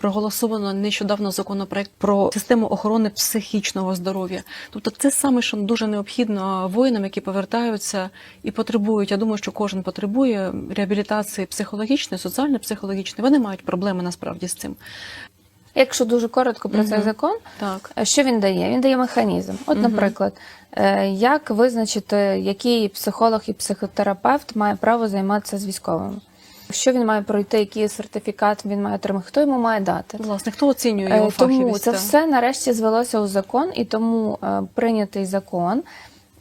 проголосовано нещодавно законопроект про систему охорони психічного здоров'я. Тобто, це саме, що дуже необхідно воїнам, які повертаються і потребують. Я думаю, що кожен потребує реабілітації психологічної, соціально-психологічної. Вони мають проблеми насправді з цим. Якщо дуже коротко про цей закон, Так. е, що він дає? Він дає механізм. От, наприклад, е, як визначити, який психолог і психотерапевт має право займатися з військовими? Що він має пройти, який сертифікат він має отримати, хто йому має дати? Власне, хто оцінює його фахівість? Тому це все нарешті звелося у закон, і тому е, прийнятий закон,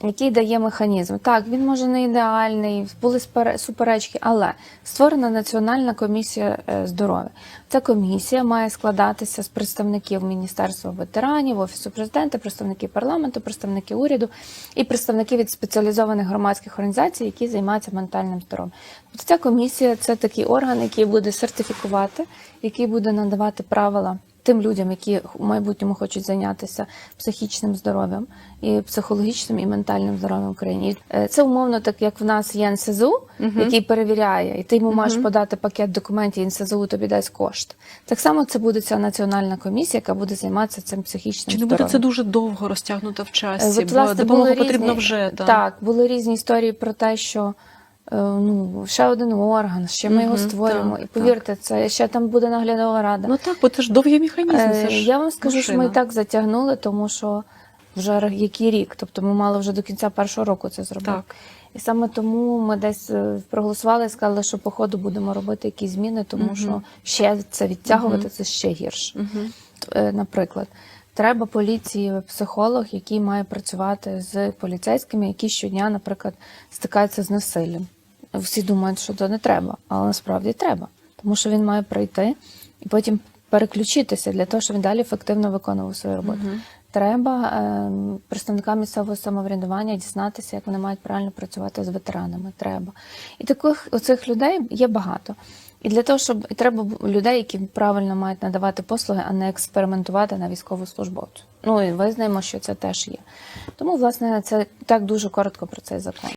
який дає механізм. Так, він може не ідеальний, були суперечки, але створена Національна комісія е, здоров'я. Ця комісія має складатися з представників Міністерства ветеранів, Офісу президента, представників парламенту, представники уряду і представників від спеціалізованих громадських організацій, які займаються ментальним здоров'ям. Тобто ця комісія це такий орган, який буде сертифікувати, який буде надавати правила тим людям, які в майбутньому хочуть зайнятися психічним здоров'ям і психологічним і ментальним здоров'ям в Україні. І, е, Це умовно, так як в нас є НСЗУ, Мгм. який перевіряє, і ти йому маєш Мгм. подати пакет документів, і НСЗУ тобі дасть кошт. Так само це буде ця національна комісія, яка буде займатися цим психічним Чи не буде це дуже довго розтягнуто в Е, часі? От, бо власне, допомога були потрібна різні- вже. Так. Так, були різні історії про те, що е, ну, ще один орган, ще ми його Мгм, створюємо. так, і повірте, це ще там буде наглядова рада. Ну так, бо це ж довгий механізм. Е, Це ж Я вам скажу, що ми і так затягнули, тому що вже який рік, тобто ми мали вже до кінця першого року це зробити. Так. І саме тому ми десь е, проголосували і сказали, що по ходу будемо робити якісь зміни, тому Мгм. що ще це відтягувати Мгм. це ще гірше. Е, Наприклад, треба поліції психолог, який має працювати з поліцейськими, які щодня, наприклад, стикаються з насиллям. Всі думають, що це не треба, але насправді треба, тому що він має прийти і потім переключитися для того, щоб він далі ефективно виконував свою роботу. Мгм. Треба е, представникам місцевого самоврядування дізнатися, як вони мають правильно працювати з ветеранами. Треба. І таких оцих людей є багато. І для того, щоб і треба людей, які правильно мають надавати послуги, а не експериментувати на військовослужбовцю. Ну і визнаємо, що це теж є. Тому, власне, це так дуже коротко про цей закон.